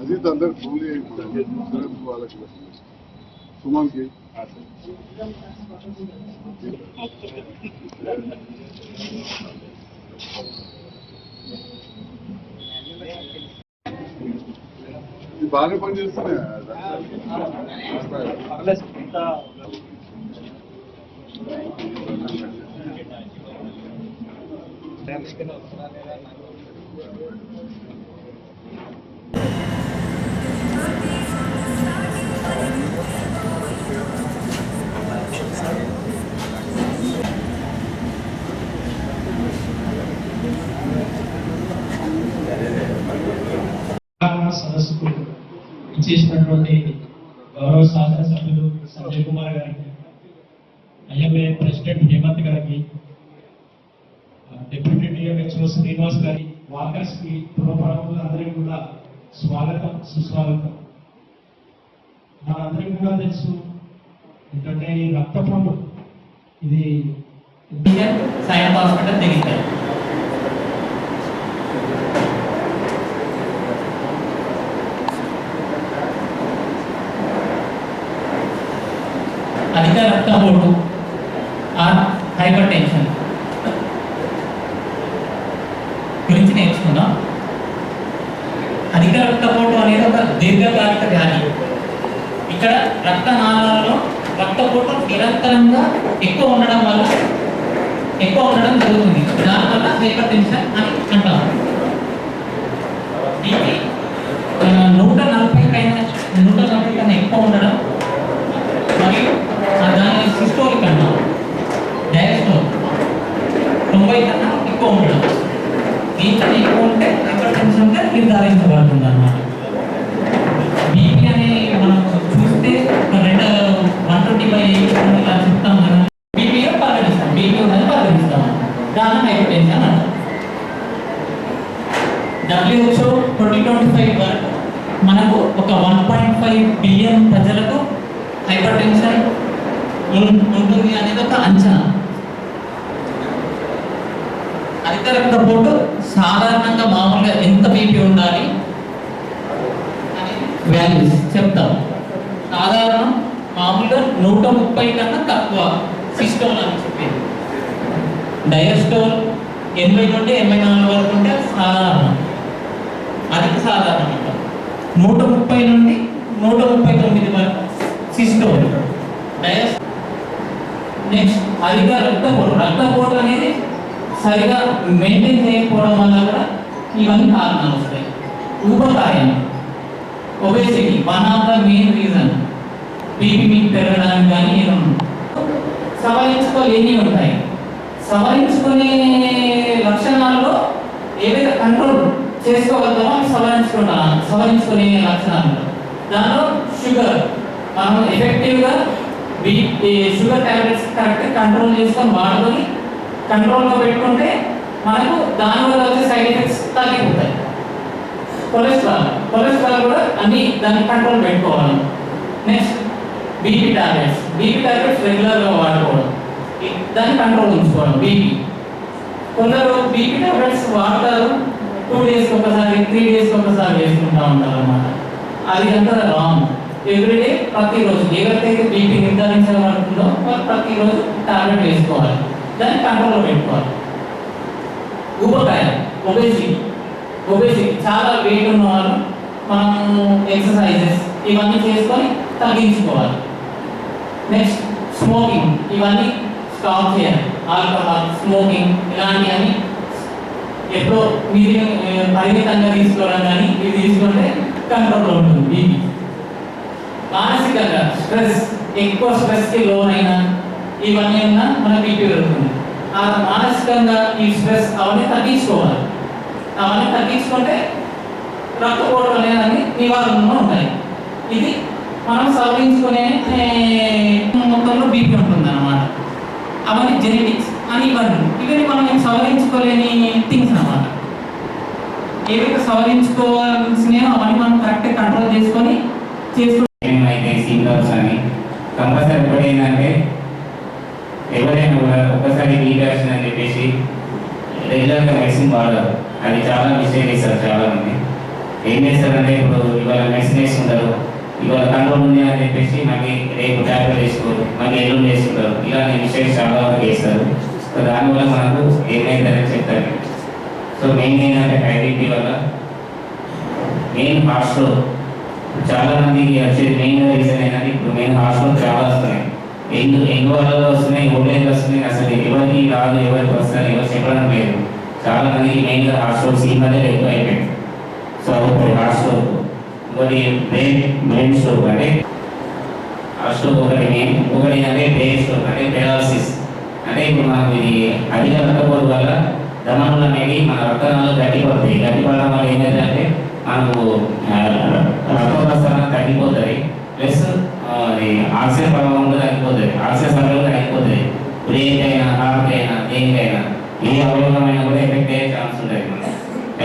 అది అందరు ఫోన్లీ అయిపోయింది వాళ్ళకి సుమన్కి బాగానే పనిచేస్తున్నాయి సదస్సుకు ఇచ్చేసినటువంటి గౌరవ శాసనసభ్యులు సంజయ్ కుమార్ గారికి ఐఎంఏ ప్రెసిడెంట్ హేమంత్ గారికి డిప్యూటీ డిఎంహెచ్ఓ శ్రీనివాస్ గారికి వాకర్స్కి పురప్రముఖులు అందరికీ కూడా స్వాగతం సుస్వాగతం. మనందరికీ కూడా తెలుసు ఎందుకంటే ఈ రక్తపోటు ఇది సైన్ హాస్పిటల్ దిగుతారు అధిక రక్తపోటు ఆర్ హైపర్ టెన్షన్ గురించి అధిక రక్తపోటు అనేది ఒక దీర్ఘకాలిక వ్యాధి. ఇక్కడ రక్తనాళాలలో రక్తపోటు నిరంతరంగా ఎక్కువ ఉండడం వల్ల ఎక్కువ ఉండడం జరుగుతుంది. దానివల్ల హైపర్ టెన్షన్ అని అంటాం. ఇది నూట నలభై కన్నా నూట నలభై కన్నా ఎక్కువ ఉండడం మరియు ఆ దాని సిస్టోలిక్ అంటాం డయాస్టోల్ తొంభై కన్నా ఎక్కువ ఉండడం దీంట్లో ఎక్కువ ఉంటే హైపర్ టెన్షన్గా నిర్ధారించబడుతుంది అన్నమాట బీపీ అని మనం చూస్తే ఒక రెండు వన్ ట్వంటీ బై ఇలా చెప్తాం కదా బీపీ పరిగణిస్తాం బీపీ ఉన్నది పరిగణిస్తాం దాన్ని hypertension W H O twenty twenty five వరకు మనకు ఒక వన్ పాయింట్ ఫైవ్ బిలియన్ ప్రజలకు హైపర్ టెన్షన్ ఉంటుంది అనేది ఒక అంచనా. అధిక రక్తపోటు సాధారణంగా మామూలుగా ఎంత బీపీ ఉండాలి వాల్యూస్ చెప్తాం. సాధారణం మామూలుగా నూట ముప్పై కన్నా తక్కువ సిస్టమ్ అని చెప్పింది. డయస్టోల్ ఎనభై నుండి ఎనభై నాలుగు వరకు ఉంటే సాధారణం. అధిక సాధారణం నూట ముప్పై నుండి నూట ముప్పై తొమ్మిది వరకు సిస్టోల్ డయస్ నెక్స్ట్ అధిక రక్తపోటు. రక్తపోటు అనేది సరిగా మెయింటైన్ చేయకపోవడం వల్ల కూడా ఇవన్నీ కారణాలు వస్తాయి. ఊబకాయం obesity one of the main reason BP మీకు పెరగడానికి కానీ సవాలించుకోలేని ఉంటాయి. సవరించుకునే లక్షణాల్లో ఏవైతే కంట్రోల్ చేసుకోగలుగుతామో అవి సవరించుకుంటా. సవరించుకునే లక్షణాలు. దానిలో షుగర్. మనం ఎఫెక్టివ్గా B sugar tablets correct control చేసుకొని వాడుకొని కంట్రోల్లో పెట్టుకుంటే మనకు దానివల్ల వచ్చే సైడ్ ఎఫెక్ట్స్ తగ్గిపోతాయి. కొలెస్ట్రాల్. కొలెస్ట్రాల్ కూడా అన్ని దాన్ని కంట్రోల్ పెట్టుకోవాలి. Next BP tablets. BP tablets రెగ్యులర్గా వాడుకోవడం. దాన్ని కంట్రోల్ ఉంచుకోవడం బీపీ. కొందరు బీపీ టాబ్లెట్స్ వాడతారు. టూ డేస్ ఒకసారి త్రీ డేస్ ఒకసారి వేసుకుంటా ఉంటారు అన్నమాట అది అంతా రాంగ్? ఎవ్రీడే ప్రతిరోజు. ఎవరికైతే బీపీ నిర్ధారించబడుతుందో వాళ్ళు ప్రతిరోజు టాబ్లెట్ వేసుకోవాలి. దాన్ని కంట్రోల్లో పెట్టుకోవాలి. ఊబకాయ ఒబేసిటీ ఒబేసిటీ చాలా వెయిట్ ఉన్న వాళ్ళు మనము ఎక్సర్సైజెస్ ఇవన్నీ చేసుకొని తగ్గించుకోవాలి. నెక్స్ట్ స్మోకింగ్ ఇవన్నీ స్టాప్ చేయాలి ఆల్కహాల్ స్మోకింగ్ ఇలాంటివన్నీ ఎప్పుడో మీరు పరిమితంగా తీసుకోవడం కానీ ఇది తీసుకుంటే కంట్రోల్లో ఉంటుంది బీపీ మానసికంగా స్ట్రెస్ ఎక్కువ స్ట్రెస్కి లోనైనా ఇవన్నీ ఉన్నా మన బీపీ పెరుగుతుంది. ఆ మానసికంగా ఈ స్ట్రెస్ అవన్నీ తగ్గించుకోవాలి. అవన్నీ తగ్గించుకుంటే రక్తపోవడం అనేది నివారణలో ఉంటాయి. ఇది మనం సవరించుకునే మొత్తంలో బీపీ ఉంటుంది అన్నమాట అవన్నీ జెనెటిక్స్ అని ఇవన్నీ. ఇవన్నీ మనం సవరించుకోలేని థింగ్స్ అనమాట ఏవైతే సవరించుకోవాల్సినవి అవన్నీ మనం కరెక్ట్ కంట్రోల్ చేసుకొని చేసుకుంటే సింగర్స్ అని కంపల్సరీ ఎప్పుడైందంటే ఎవరైనా కూడా ఒకసారి లీడర్స్ అని చెప్పేసి రెగ్యులర్గా మెడిసిన్ వాడరు. అది చాలా మిస్టేక్ చేస్తారు చాలా మంది ఏం చేస్తారంటే ఇప్పుడు ఇవాళ మెడిసిన్ వేసుకుంటారు. ఇవాళ కంట్రోల్ ఉంది అని చెప్పేసి మళ్ళీ రేపు ట్యాబ్లెట్ వేసుకోరు మళ్ళీ ఎల్లుండి వేసుకుంటారు ఇలా మిస్టేక్స్ చాలా వరకు చేస్తారు. సో దానివల్ల మనకు ఏమైందని చెప్తారు సో మెయిన్ ఏంటంటే ఐడెంటిటీ వల్ల మెయిన్ హాస్టల్ చాలా మందికి వచ్చేది మెయిన్ రీజన్ ఏంటంటే ఇప్పుడు మెయిన్ హాస్టల్ చాలా వస్తున్నాయి. ఎందు ఎంగు వాళ్ళలో వస్తున్నాయి ఓల్డేజ్ వస్తున్నాయి? అసలు ఎవరికి రాదు ఎవరికి వస్తారు ఎవరు చెప్పడం లేదు. చాలా మందికి మెయిన్గా హాస్టల్ సీన్ అనేది ఎక్కువ అయిపోయింది సో ఒకటి heart stroke brain brain stroke అంటే హార్ట్ స్ట్రోక్ ఒకటి మెయిన్ ఒకటి అంటే బ్రెయిన్ స్ట్రోక్ అంటే పెరాలసిస్ అంటే ఇప్పుడు మనకు ఇది అధిక రక్తపోటు వల్ల దమనులు అనేవి మన రక్తనాలు గట్టిపడతాయి. గట్టిపడడం వల్ల ఏమైందంటే మనకు రక్త ప్రసరణ తగ్గిపోతుంది. ప్లస్ ఆక్సిజన్ ప్రభావం కూడా తగ్గిపోతుంది. ఆక్సిజన్ సరఫరా తగ్గిపోతుంది. బ్రెయిన్ అయినా హార్ట్ అయినా దేనికైనా ఏ అవయవమైనా కూడా ఎఫెక్ట్ అయ్యే ఛాన్స్ ఉంటుంది మనకి.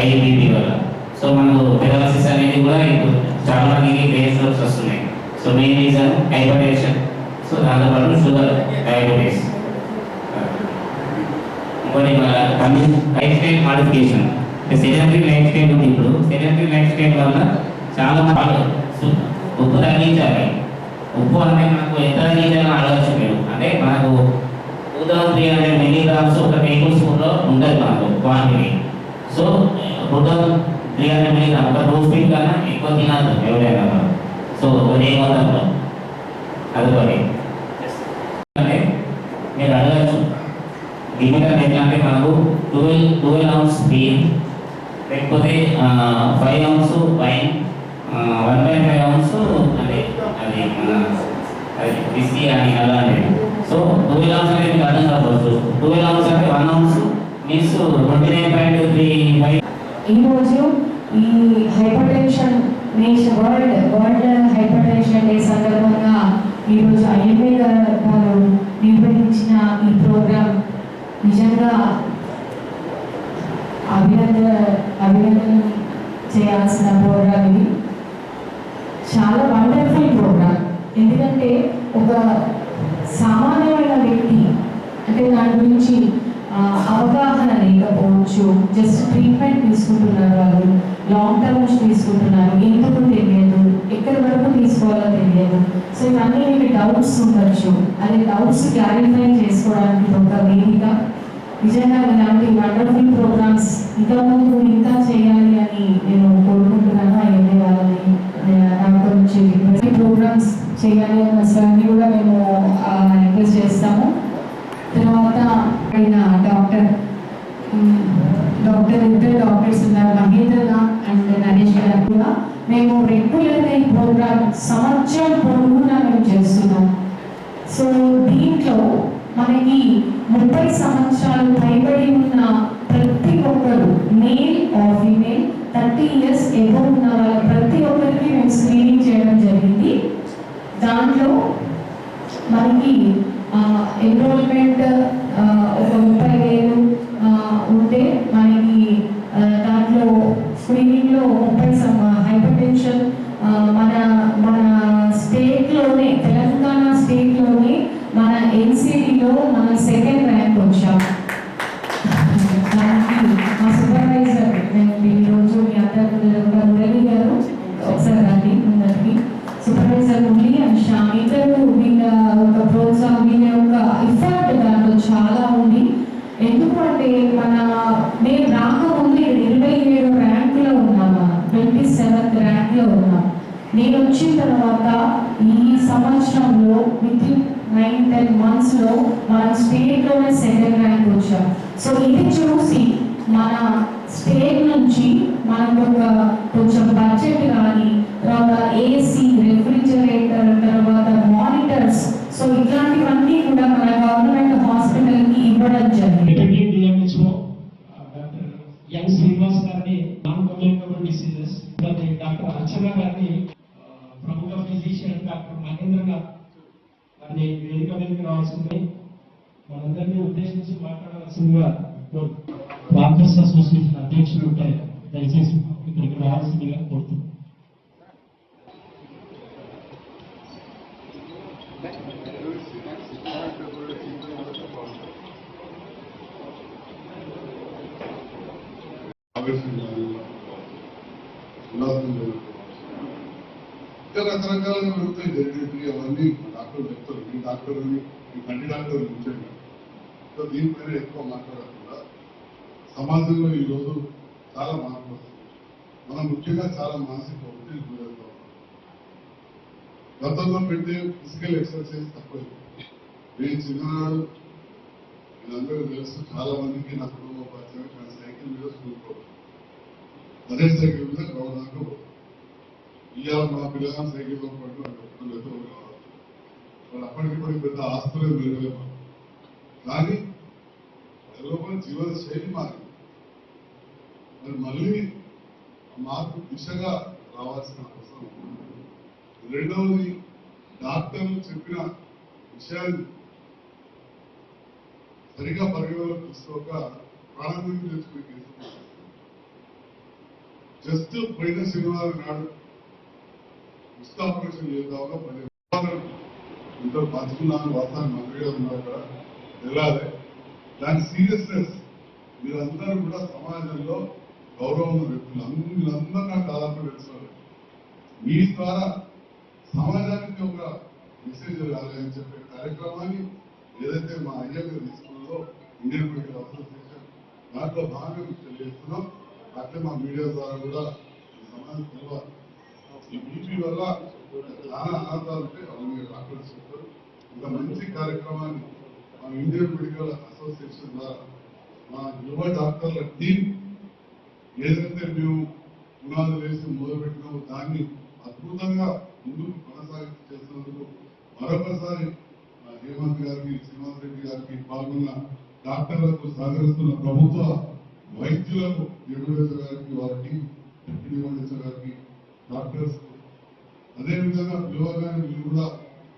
ఐబీపీ వల్ల. సో మనకు పెరాలసిస్ అనేది కూడా ఇప్పుడు చాలా మందికి స్ట్రోక్స్ వస్తున్నాయి. So main reason hypertension so దాంతోపాటు షుగర్ డయాబెటీస్ ఇంకోటి మన lifestyle modification sedentary lifestyle ఉంది ఇప్పుడు. సెడెంటరీ లైఫ్ స్టైల్ వల్ల చాలా మంది ఉప్పు తగ్గించాలి. ఉప్పు అంటే మనకు ఎంత తగ్గించాలని ఆలోచన మీరు. అంటే మనకు two thousand three hundred milligrams ఒక టేబుల్ స్పూన్లో ఉంటుంది మనకు quantity so two thousand three hundred milligram ఒక టూ స్పీడ్ కన్నా ఎక్కువ తినద్దు ఎవరైనా కూడా. సో ఒకే మొత్తంలో అదొకటి అంటే మీరు అడగచ్చు లిమిటర్ ఎట్లా అంటే మనకు ట్వెల్వ్ ట్వెల్వ్ అవర్స్ బీర్ లేకపోతే five hours wine one point five hours అంటే అది మన అది విస్కీ అని అలాంటివి సో ట్వెల్వ్ అవర్స్ అనేది మీకు అర్థం కావచ్చు ట్వెల్వ్ అవర్స్ అంటే one hours means twenty nine point three five ఈరోజు ఈ hypertension nation world world hypertension day సందర్భంగా ఈరోజు ఐఎంఏ గారు నిర్వహించిన ఈ ప్రోగ్రాం నిజంగా అభినందన అభినందన చేయాల్సిన ప్రోగ్రాం ఇది. చాలా వండర్ఫుల్ ప్రోగ్రాం ఎందుకంటే ఒక సామాన్యమైన వ్యక్తి అంటే దాని గురించి అవగాహన లేకపోవచ్చు జస్ట్ ట్రీట్మెంట్ తీసుకుంటున్నారు వాళ్ళు. లాంగ్ టర్మ్స్ తీసుకుంటున్నారు. ఎందుకు తెలియదు. ఎక్కడి వరకు తీసుకోవాలో తెలియదు. సో ఇవన్నీ మీకు డౌట్స్ ఉండొచ్చు. అదే డౌట్స్ క్లారిఫై చేసుకోవడానికి ఒక వేదిక. నిజంగా ఇలాంటి వండర్ఫుల్ ప్రోగ్రామ్స్ ఇంకా ముందు ఇంకా చేయాలి అని నేను కోరుకుంటున్నాను. అయ్యే వాళ్ళని నాకు నుంచి ప్రోగ్రామ్స్ చేయాలి అన్న సార్ని కూడా మేము రిక్వెస్ట్ చేస్తాము. మేము రెగ్యులర్గా ఈ ప్రోగ్రామ్ సంవత్సరం పొడవునా మేము చేస్తున్నాం. సో దీంట్లో మనకి ముప్పై సంవత్సరాలు పైబడి ఉన్న ప్రతి ఒక్కరు male or female thirty years above వచ్చిన తర్వాత ఈ సంవత్సరంలో విత్ ఇన్ నైన్ టెన్ మంత్స్లో మనం స్టేట్లోనే సెకండ్ ర్యాంక్ వచ్చాం. సో ఇది చూసి మన స్టేట్ నుంచి మనకు ఒక కొంచెం బడ్జెట్ కానీ తర్వాత ఏసీ రెఫ్రిజరేటర్ తర్వాత మానిటర్స్ సో ఇట్లాంటివన్నీ కూడా మన గవర్నమెంట్ హాస్పిటల్కి ఇవ్వడం జరిగింది deputy D M H O doctor N Srinivas గారిని non communicable diseases doctor Archana గారిని ఆ, ప్రముఖ ఫిజిషియన్ డాక్టర్ మహేంద్రనాథ్ గారిని వేదిక మీదకి రావాల్సింది మనందరినీ ఉద్దేశించి మాట్లాడవలసిందిగా కోరుతున్నాను. అసోసియేషన్ అధ్యక్షులు ఉంటాయి దయచేసి ఇక్కడికి రావాల్సిందిగా కోరుతున్నాను. రకరకాలుగా పెరుగుతాయి జరిగేది అవన్నీ డాక్టర్లు చెప్తారు. మీ డాక్టర్ అని మీ కంటి డాక్టర్ ఉంచండి. సో దీనిపైన ఎక్కువ మాట్లాడకుండా సమాజంలో ఈరోజు చాలా మార్పు మనం ముఖ్యంగా చాలా మానసిక ఒత్తిడి గురవుతాం గతంలో పెట్టే ఫిజికల్ ఎక్సర్సైజ్ తక్కువ నేను చిన్ననాడు అందరూ తెలుసు చాలా మందికి నా కుటుంబ పరిచయం నా సైకిల్ మీద స్కూల్ అదే సైకిల్ మీద గ్రౌండ్ దాకా ఇవాళ మా పిల్లలు సైకిల్లో పట్టు లేదు వాళ్ళు అప్పటికిప్పటికి పెద్ద ఆస్తులే పెరగలేము కానీ లోపల జీవన శైలి మారింది. మరి మళ్ళీ ఆ మార్పు దిశగా రావాల్సిన అవసరం రెండవది డాక్టర్లు చెప్పిన విషయాన్ని సరిగా పరిగణలోకి తీసుకోక ప్రాణాన్ని తెచ్చుకునే కేసు జస్ట్ పోయిన శనివారం నాడు ఉచిత ఆపరేషన్ చేద్దామని పది ఇంట్లో పంచుకున్నాను వాస్తవాన్ని మంత్రి గారు ఉన్నారు అక్కడ. వెళ్ళాలి. దాని సీరియస్నెస్ మీరందరూ కూడా సమాజంలో గౌరవం వ్యక్తులు. అందరూ నాకు దాదాపు తెలుసు మీ ద్వారా సమాజానికి ఒక మెసేజ్ వెళ్ళాలి చెప్పే కార్యక్రమాన్ని ఏదైతే మా అయ్యగారు తీసుకున్నదో ఇండియన్ మెడికల్ అసోసియేషన్ దాంట్లో భాగంగా తెలియజేస్తున్నాం. అట్లే మా మీడియా ద్వారా కూడా సమాజం తెలవాలి ఈ బీపీ వల్ల చాలా ఆనందాలు ఉంటాయి. అవన్నీ డాక్టర్స్ చెప్తారు ఒక మంచి కార్యక్రమాన్ని మా ఇండియన్ మెడికల్ అసోసియేషన్ మా యువ డాక్టర్ల టీం ఏదైతే మేము పునాదులు వేసి మొదలుపెట్టినామో దాన్ని అద్భుతంగా ముందుకు కొనసాగించి చేసినందుకు మరొకసారి హేమంత్ గారికి శ్రీమంత్ రెడ్డి గారికి పాల్గొన్న డాక్టర్లకు సహకరిస్తున్న ప్రభుత్వ వైద్యులకు ఎమ్మెల్యేస్ గారికి వారికి టీం గారికి డాక్టర్స్. అదేవిధంగా పిలవగానే మీరు కూడా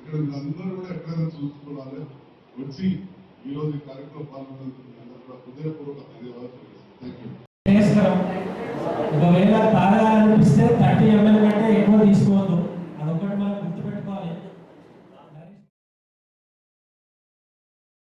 ఇక్కడ అందరూ కూడా ఎక్కడైనా చూసుకోవాలి. వచ్చి ఈరోజు ఈ కార్యక్రమం పాల్గొన్నందుకు హృదయపూర్వక ధన్యవాదాలు థ్యాంక్ యూ థర్టీ ఎంఎల్